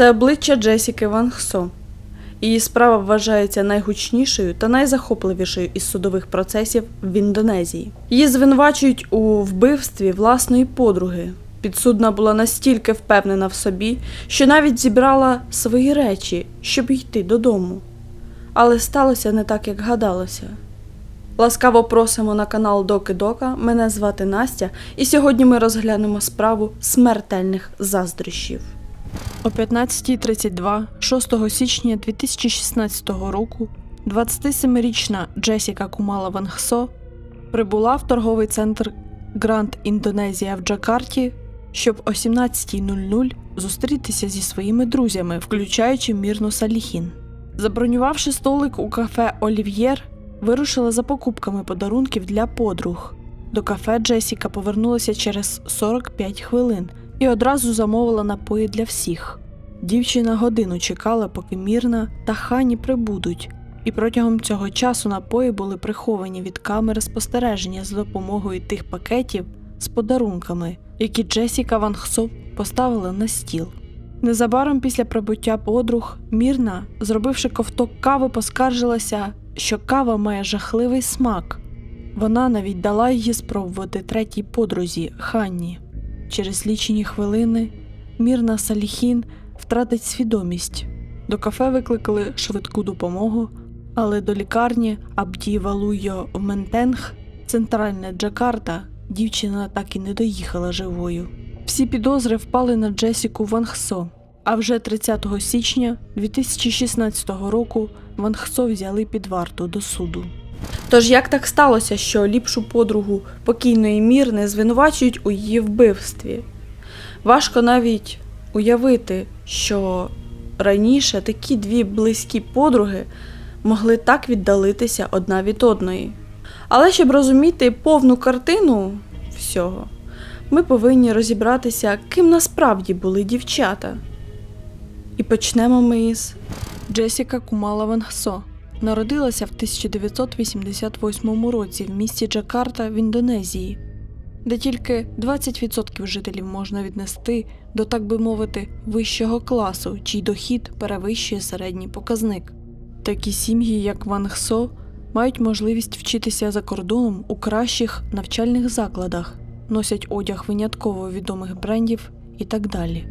Це обличчя Джесіки Ван Хсо. Її справа вважається найгучнішою та найзахопливішою із судових процесів в Індонезії. Її звинувачують у вбивстві власної подруги. Підсудна була настільки впевнена в собі, що навіть зібрала свої речі, щоб йти додому. Але сталося не так, як гадалося. Ласкаво просимо на канал Доки Дока. Мене звати Настя, і сьогодні ми розглянемо справу смертельних заздрощів. О 15.32 6 січня 2016 року 27-річна Джесіка Кумала Вангсо прибула в торговий центр Гранд Індонезія в Джакарті, щоб о 17.00 зустрітися зі своїми друзями, включаючи Мірну Саліхін. Забронювавши столик у кафе Олів'єр, вирушила за покупками подарунків для подруг. До кафе Джесіка повернулася через 45 хвилин і одразу замовила напої для всіх. Дівчина годину чекала, поки Мірна та Хані прибудуть, і протягом цього часу напої були приховані від камери спостереження за допомогою тих пакетів з подарунками, які Джесіка Вангсо поставила на стіл. Незабаром після прибуття подруг Мірна, зробивши ковток кави, поскаржилася, що кава має жахливий смак. Вона навіть дала її спробувати третій подрузі Ханні. Через лічені хвилини Мірна Саліхін втратить свідомість. До кафе викликали швидку допомогу, але до лікарні Абді Валуйо в Ментенг, центральна Джакарта, дівчина так і не доїхала живою. Всі підозри впали на Джесіку Ванхсо. А вже 30 січня 2016 року Ванхсо взяли під варту до суду. Тож як так сталося, що ліпшу подругу покійної Мірни звинувачують у її вбивстві? Важко навіть уявити, що раніше такі дві близькі подруги могли так віддалитися одна від одної. Але щоб розуміти повну картину всього, ми повинні розібратися, ким насправді були дівчата. І почнемо ми із Джесіка Кумала Вангсо. Народилася в 1988 році в місті Джакарта в Індонезії, де тільки 20% жителів можна віднести до, так би мовити, вищого класу, чий дохід перевищує середній показник. Такі сім'ї, як Ван Хсо, мають можливість вчитися за кордоном у кращих навчальних закладах, носять одяг винятково відомих брендів і так далі.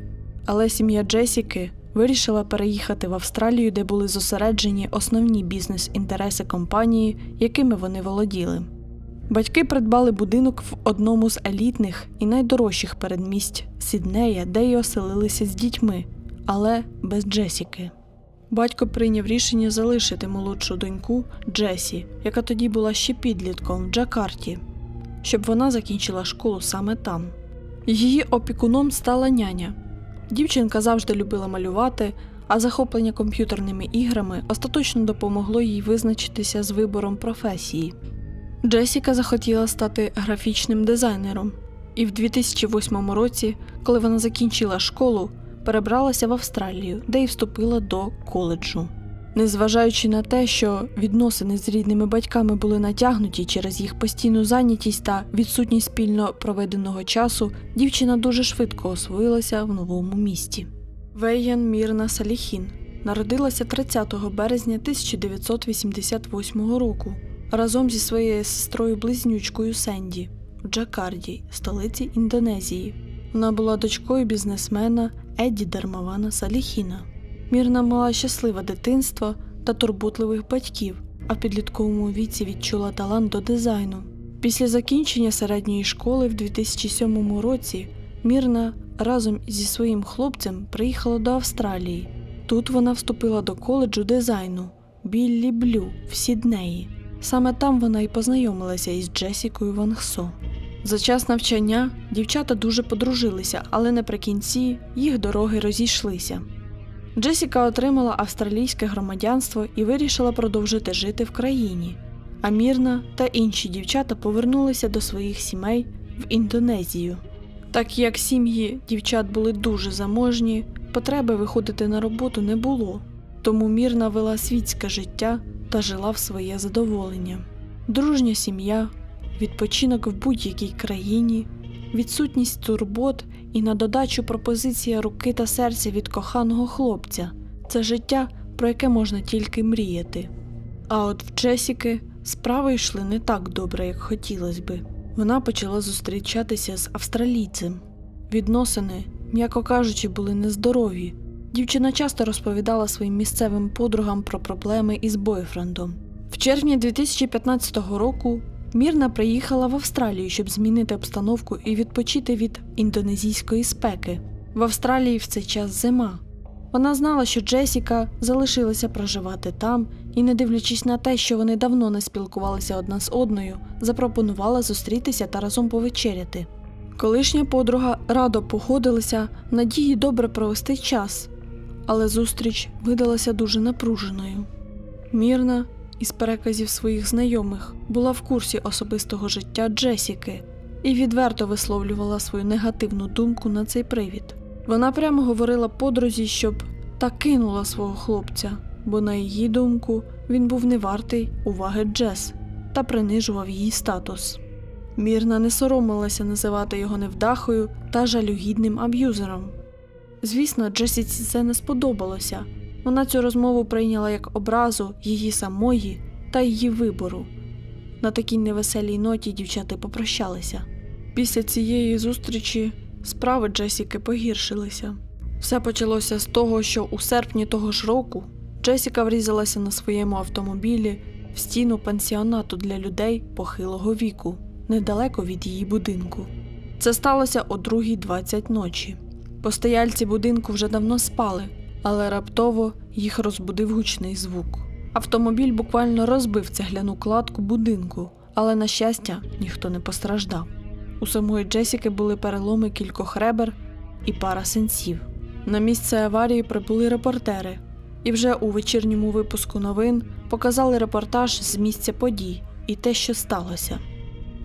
Але сім'я Джесіки вирішила переїхати в Австралію, де були зосереджені основні бізнес-інтереси компанії, якими вони володіли. Батьки придбали будинок в одному з елітних і найдорожчих передмість Сіднея, де й оселилися з дітьми, але без Джесіки. Батько прийняв рішення залишити молодшу доньку Джесі, яка тоді була ще підлітком в Джакарті, щоб вона закінчила школу саме там. Її опікуном стала няня. Дівчинка завжди любила малювати, а захоплення комп'ютерними іграми остаточно допомогло їй визначитися з вибором професії. Джесіка захотіла стати графічним дизайнером, і в 2008 році, коли вона закінчила школу, перебралася в Австралію, де й вступила до коледжу. Незважаючи на те, що відносини з рідними батьками були натягнуті через їх постійну зайнятість та відсутність спільно проведеного часу, дівчина дуже швидко освоїлася в новому місті. Вейян Мірна Саліхін народилася 30 березня 1988 року разом зі своєю сестрою близнючкою Сенді в Джакарді, столиці Індонезії. Вона була дочкою бізнесмена Едді Дармавана Саліхіна. Мірна мала щасливе дитинство та турботливих батьків, а в підлітковому віці відчула талант до дизайну. Після закінчення середньої школи в 2007 році Мірна разом зі своїм хлопцем приїхала до Австралії. Тут вона вступила до коледжу дизайну Біллі Блю в Сіднеї. Саме там вона і познайомилася із Джесікою Вангсо. За час навчання дівчата дуже подружилися, але наприкінці їх дороги розійшлися. Джесіка отримала австралійське громадянство і вирішила продовжити жити в країні. А Мірна та інші дівчата повернулися до своїх сімей в Індонезію. Так як сім'ї дівчат були дуже заможні, потреби виходити на роботу не було, тому Мірна вела світське життя та жила в своє задоволення. Дружня сім'я, відпочинок в будь-якій країні, відсутність турбот і на додачу пропозиція руки та серця від коханого хлопця це життя, про яке можна тільки мріяти. А от в Джесіки справи йшли не так добре, як хотілося би. Вона почала зустрічатися з австралійцем. Відносини, м'яко кажучи, були нездорові. Дівчина часто розповідала своїм місцевим подругам про проблеми із бойфрендом. В червні 2015 року Мірна приїхала в Австралію, щоб змінити обстановку і відпочити від індонезійської спеки. В Австралії в цей час зима. Вона знала, що Джесіка залишилася проживати там, і, не дивлячись на те, що вони давно не спілкувалися одна з одною, запропонувала зустрітися та разом повечеряти. Колишня подруга радо погодилася надії добре провести час, але зустріч видалася дуже напруженою. Мірна, із переказів своїх знайомих, була в курсі особистого життя Джесіки і відверто висловлювала свою негативну думку на цей привід. Вона прямо говорила подрузі, щоб та кинула свого хлопця, бо, на її думку, він був не вартий уваги Джес та принижував її статус. Мірна не соромилася називати його невдахою та жалюгідним аб'юзером. Звісно, Джесіці це не сподобалося. Вона цю розмову прийняла як образу її самої та її вибору. На такій невеселій ноті дівчата попрощалися. Після цієї зустрічі справи Джесіки погіршилися. Все почалося з того, що у серпні того ж року Джесіка врізалася на своєму автомобілі в стіну пансіонату для людей похилого віку, недалеко від її будинку. Це сталося о 2.20 ночі. Постояльці будинку вже давно спали, але раптово їх розбудив гучний звук. Автомобіль буквально розбив цегляну кладку будинку, але, на щастя, ніхто не постраждав. У самої Джесіки були переломи кількох ребер і пара сенсів. На місце аварії прибули репортери, і вже у вечірньому випуску новин показали репортаж з місця подій і те, що сталося.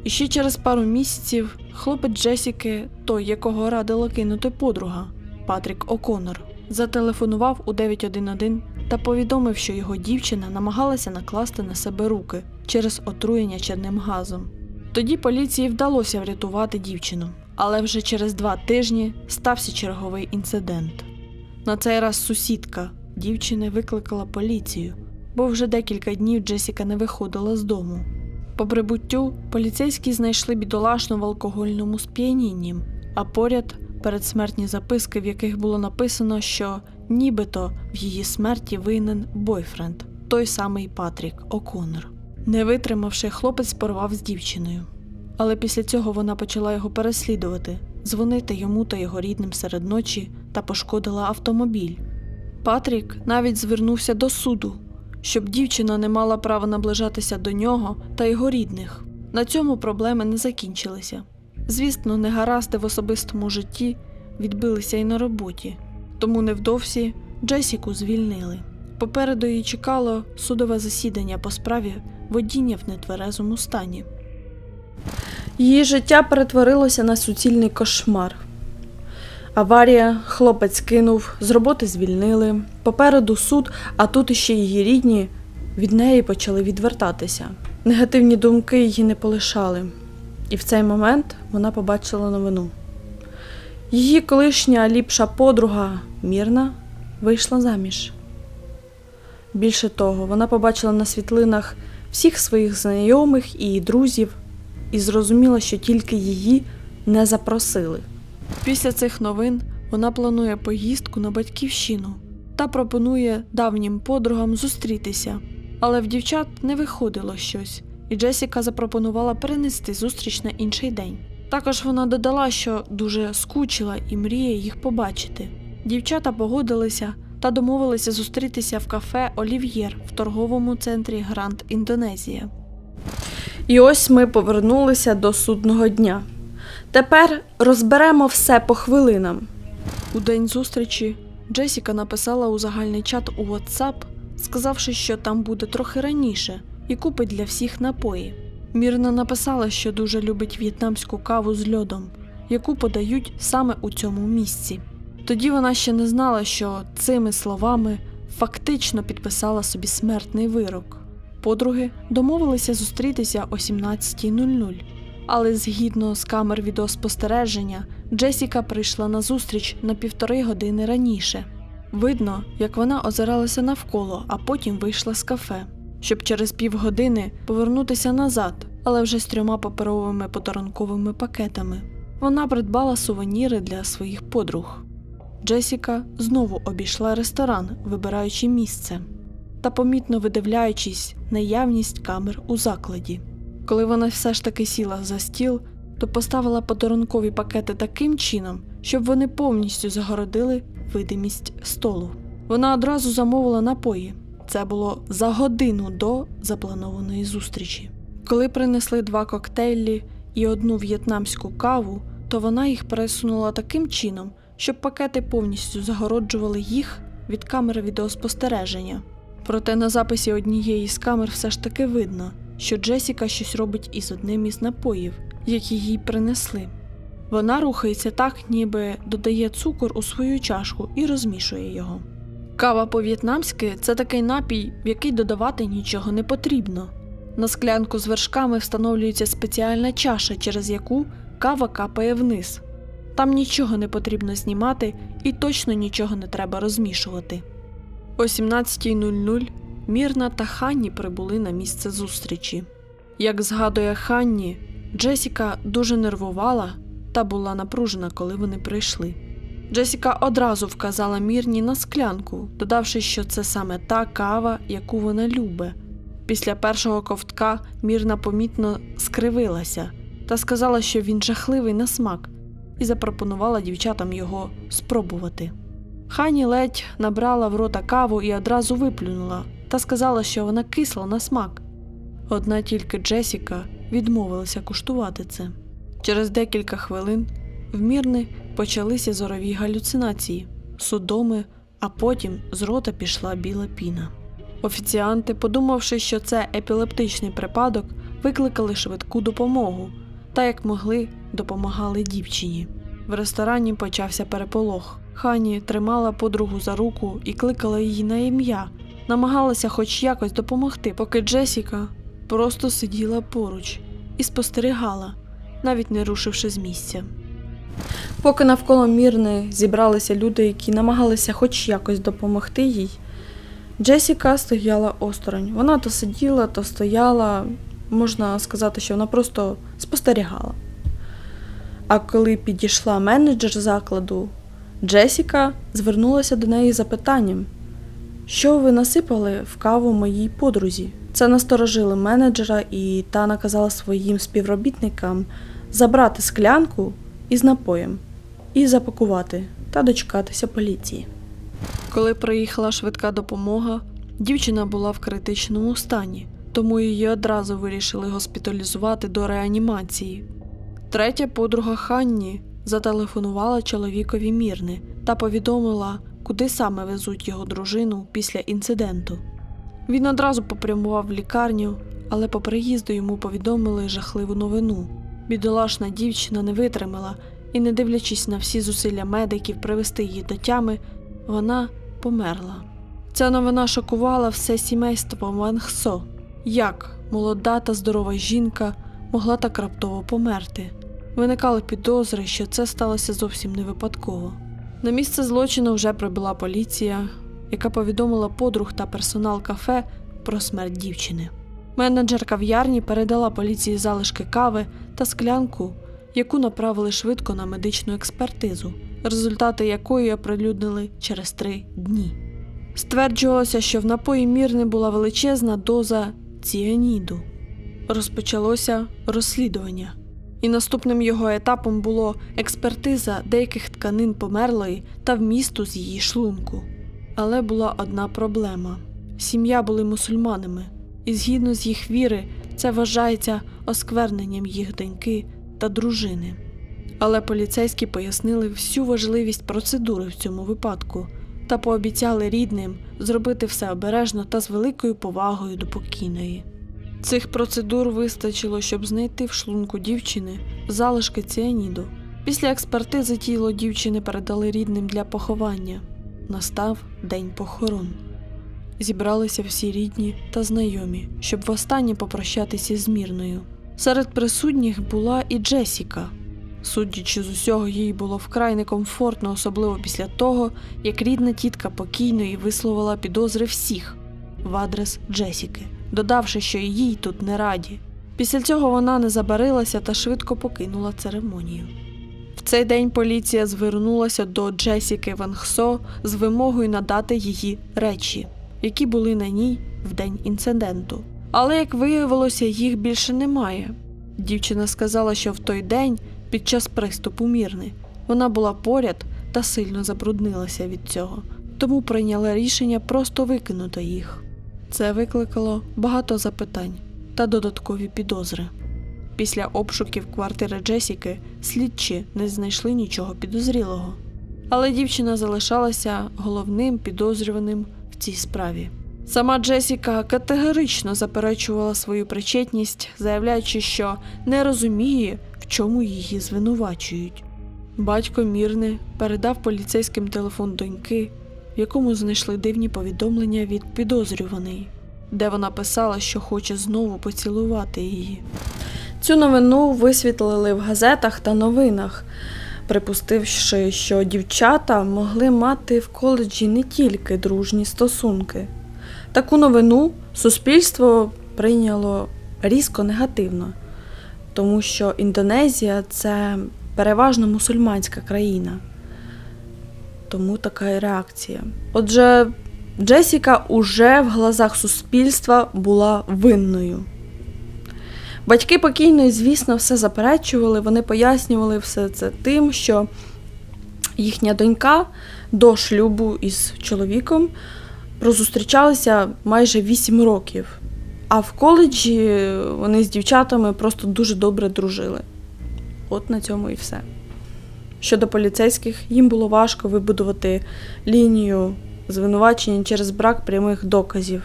І ще через пару місяців хлопець Джесіки, той, якого радила кинути подруга, Патрік О'Коннор, зателефонував у 911 та повідомив, що його дівчина намагалася накласти на себе руки через отруєння чадним газом. Тоді поліції вдалося врятувати дівчину, але вже через два тижні стався черговий інцидент. На цей раз сусідка дівчини викликала поліцію, бо вже декілька днів Джесіка не виходила з дому. По прибуттю поліцейські знайшли бідолашну в алкогольному сп'янінні, а поряд передсмертні записки, в яких було написано, що нібито в її смерті винен бойфренд, той самий Патрік О'Коннор. Не витримавши, хлопець порвав з дівчиною. Але після цього вона почала його переслідувати, дзвонити йому та його рідним серед ночі та пошкодила автомобіль. Патрік навіть звернувся до суду, щоб дівчина не мала права наближатися до нього та його рідних. На цьому проблеми не закінчилися. Звісно, негаразди в особистому житті відбилися і на роботі, тому невдовзі Джесіку звільнили. Попереду її чекало судове засідання по справі водіння в нетверезому стані. Її життя перетворилося на суцільний кошмар. Аварія, хлопець кинув, з роботи звільнили. Попереду суд, а тут іще її рідні від неї почали відвертатися. Негативні думки її не полишали. І в цей момент вона побачила новину. Її колишня ліпша подруга Мірна вийшла заміж. Більше того, вона побачила на світлинах всіх своїх знайомих і друзів і зрозуміла, що тільки її не запросили. Після цих новин вона планує поїздку на батьківщину та пропонує давнім подругам зустрітися. Але в дівчат не виходило щось, і Джесіка запропонувала перенести зустріч на інший день. Також вона додала, що дуже скучила і мріє їх побачити. Дівчата погодилися та домовилися зустрітися в кафе Олів'єр в торговому центрі Гранд Індонезія. І ось ми повернулися до судного дня. Тепер розберемо все по хвилинам. У день зустрічі Джесіка написала у загальний чат у WhatsApp, сказавши, що там буде трохи раніше і купить для всіх напої. Мірна написала, що дуже любить в'єтнамську каву з льодом, яку подають саме у цьому місці. Тоді вона ще не знала, що цими словами фактично підписала собі смертний вирок. Подруги домовилися зустрітися о 17.00. Але згідно з камер відеоспостереження, Джесіка прийшла на зустріч на півтори години раніше. Видно, як вона озиралася навколо, а потім вийшла з кафе, щоб через півгодини повернутися назад, але вже з трьома паперовими подарунковими пакетами. Вона придбала сувеніри для своїх подруг. Джесіка знову обійшла ресторан, вибираючи місце та помітно видивляючись наявність камер у закладі. Коли вона все ж таки сіла за стіл, то поставила подарункові пакети таким чином, щоб вони повністю загородили видимість столу. Вона одразу замовила напої. Це було за годину до запланованої зустрічі. Коли принесли два коктейлі і одну в'єтнамську каву, то вона їх пересунула таким чином, щоб пакети повністю загороджували їх від камери відеоспостереження. Проте на записі однієї з камер все ж таки видно, що Джесіка щось робить із одним із напоїв, які їй принесли. Вона рухається так, ніби додає цукор у свою чашку і розмішує його. Кава по-в'єтнамськи це такий напій, в який додавати нічого не потрібно. На склянку з вершками встановлюється спеціальна чаша, через яку кава капає вниз. Там нічого не потрібно знімати і точно нічого не треба розмішувати. О 17.00 Мірна та Ханні прибули на місце зустрічі. Як згадує Ханні, Джесіка дуже нервувала та була напружена, коли вони прийшли. Джесіка одразу вказала Мірні на склянку, додавши, що це саме та кава, яку вона любить. Після першого ковтка Мірна помітно скривилася та сказала, що він жахливий на смак, і запропонувала дівчатам його спробувати. Хані ледь набрала в рота каву і одразу виплюнула та сказала, що вона кисла на смак. Одна тільки Джесіка відмовилася куштувати це. Через декілька хвилин в Мірни почалися зорові галюцинації, судоми, а потім з рота пішла біла піна. Офіціанти, подумавши, що це епілептичний припадок, викликали швидку допомогу та як могли допомагали дівчині. В ресторані почався переполох. Хані тримала подругу за руку і кликала її на ім'я, намагалася хоч якось допомогти, поки Джесіка просто сиділа поруч і спостерігала, навіть не рушивши з місця. Поки навколо Мірни зібралися люди, які намагалися хоч якось допомогти їй, Джесіка стояла осторонь. Вона то сиділа, то стояла, можна сказати, що вона просто спостерігала. А коли підійшла менеджер закладу, Джесіка звернулася до неї з запитанням, що ви насипали в каву моїй подрузі. Це насторожили менеджера, і та наказала своїм співробітникам забрати склянку із напоєм і запакувати та дочекатися поліції. Коли приїхала швидка допомога, дівчина була в критичному стані, тому її одразу вирішили госпіталізувати до реанімації. Третя подруга Ханні зателефонувала чоловікові Мірни та повідомила, куди саме везуть його дружину після інциденту. Він одразу попрямував в лікарню, але по приїзду йому повідомили жахливу новину. Бідолашна дівчина не витримала і, не дивлячись на всі зусилля медиків привести її до тями, вона померла. Ця новина шокувала все сімейство Ванхсо. Як молода та здорова жінка могла так раптово померти? Виникали підозри, що це сталося зовсім не випадково. На місце злочину вже прибула поліція, яка повідомила подруг та персонал кафе про смерть дівчини. Менеджер кав'ярні передала поліції залишки кави та склянку, яку направили швидко на медичну експертизу, результати якої оприлюднили через три дні. Стверджувалося, що в напої мірни була величезна доза ціаніду. Розпочалося розслідування, і наступним його етапом було експертиза деяких тканин померлої та вмісту з її шлунку. Але була одна проблема: сім'я були мусульманами, і згідно з їх віри, це вважається оскверненням їх доньки та дружини. Але поліцейські пояснили всю важливість процедури в цьому випадку та пообіцяли рідним зробити все обережно та з великою повагою до покійної. Цих процедур вистачило, щоб знайти в шлунку дівчини залишки ціаніду. Після експертизи тіло дівчини передали рідним для поховання. Настав день похорон. Зібралися всі рідні та знайомі, щоб востаннє попрощатися з мірною. Серед присутніх була і Джесіка. Судячи з усього, їй було вкрай некомфортно, особливо після того, як рідна тітка покійної висловила підозри всіх в адрес Джесіки, додавши, що їй тут не раді. Після цього вона не забарилася та швидко покинула церемонію. В цей день поліція звернулася до Джесіки Ванхсо з вимогою надати її речі, які були на ній в день інциденту. Але, як виявилося, їх більше немає. Дівчина сказала, що в той день, під час приступу мірни, вона була поряд та сильно забруднилася від цього, тому прийняла рішення просто викинути їх. Це викликало багато запитань та додаткові підозри. Після обшуків квартири Джесіки слідчі не знайшли нічого підозрілого. Але дівчина залишалася головним підозрюваним в цій справі. Сама Джесіка категорично заперечувала свою причетність, заявляючи, що не розуміє, в чому її звинувачують. Батько Мірни передав поліцейським телефон доньки, в якому знайшли дивні повідомлення від підозрюваної, де вона писала, що хоче знову поцілувати її. Цю новину висвітлили в газетах та новинах, припустивши, що дівчата могли мати в коледжі не тільки дружні стосунки. Таку новину суспільство прийняло різко негативно, тому що Індонезія це переважно мусульманська країна. Тому така і реакція. Отже, Джесіка уже в глазах суспільства була винною. Батьки покійної, звісно, все заперечували, вони пояснювали все це тим, що їхня донька до шлюбу із чоловіком розустрічалися майже 8 років. А в коледжі вони з дівчатами просто дуже добре дружили. От на цьому і все. Щодо поліцейських, їм було важко вибудувати лінію звинувачення через брак прямих доказів.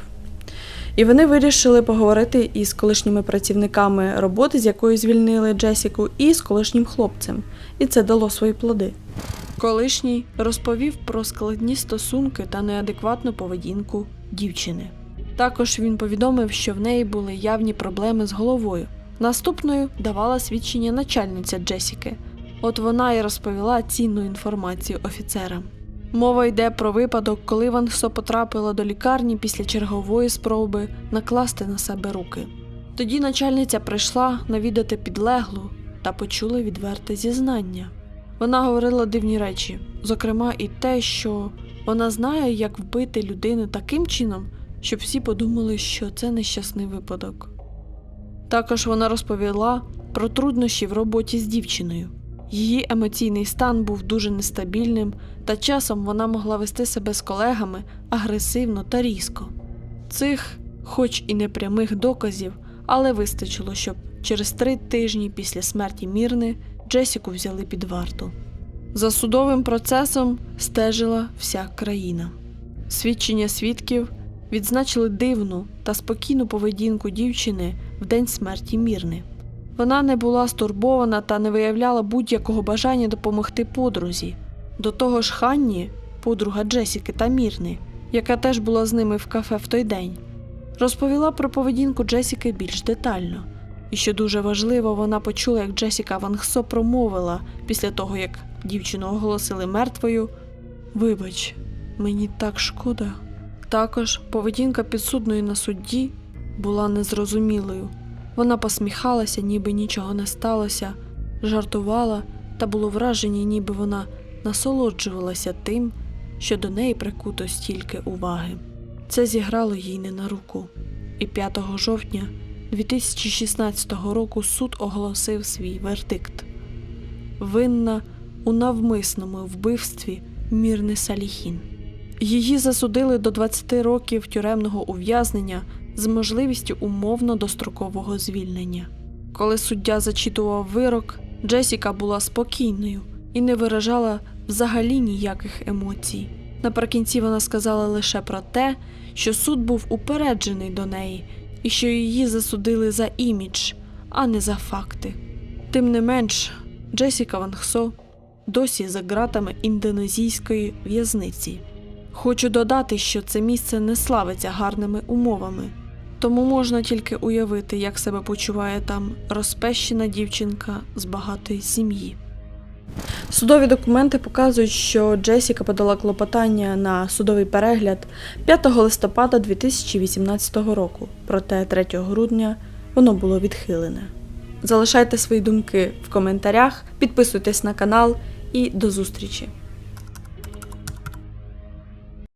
І вони вирішили поговорити із колишніми працівниками роботи, з якої звільнили Джесіку, і з колишнім хлопцем. І це дало свої плоди. Колишній розповів про складні стосунки та неадекватну поведінку дівчини. Також він повідомив, що в неї були явні проблеми з головою. Наступною давала свідчення начальниця Джесіки. От вона і розповіла цінну інформацію офіцерам. Мова йде про випадок, коли Ван Хсо потрапила до лікарні після чергової спроби накласти на себе руки. Тоді начальниця прийшла навідати підлеглу та почула відверте зізнання. Вона говорила дивні речі, зокрема, і те, що вона знає, як вбити людину таким чином, щоб всі подумали, що це нещасний випадок. Також вона розповіла про труднощі в роботі з дівчиною. Її емоційний стан був дуже нестабільним, та часом вона могла вести себе з колегами агресивно та різко. Цих, хоч і непрямих доказів, але вистачило, щоб через три тижні після смерті Мірни Джесіку взяли під варту. За судовим процесом стежила вся країна. Свідчення свідків відзначили дивну та спокійну поведінку дівчини в день смерті Мірни. Вона не була стурбована та не виявляла будь-якого бажання допомогти подрузі. До того ж, Ханні, подруга Джесіки та Мірни, яка теж була з ними в кафе в той день, розповіла про поведінку Джесіки більш детально. І що дуже важливо, вона почула, як Джесіка Ванхсо промовила після того, як дівчину оголосили мертвою. Вибач, мені так шкода. Також поведінка підсудної на судді була незрозумілою. Вона посміхалася, ніби нічого не сталося, жартувала та було враження, ніби вона насолоджувалася тим, що до неї прикуто стільки уваги. Це зіграло їй не на руку. І 5 жовтня 2016 року суд оголосив свій вердикт. Винна у навмисному вбивстві Мірни Саліхін. Її засудили до 20 років тюремного ув'язнення з можливістю умовно дострокового звільнення. Коли суддя зачитував вирок, Джесіка була спокійною і не виражала взагалі ніяких емоцій. Наприкінці вона сказала лише про те, що суд був упереджений до неї і що її засудили за імідж, а не за факти. Тим не менш, Джесіка Ванхсо досі за ґратами індонезійської в'язниці. Хочу додати, що це місце не славиться гарними умовами. Тому можна тільки уявити, як себе почуває там розпещена дівчинка з багатої сім'ї. Судові документи показують, що Джесіка подала клопотання на судовий перегляд 5 листопада 2018 року, проте 3 грудня воно було відхилене. Залишайте свої думки в коментарях, підписуйтесь на канал і до зустрічі!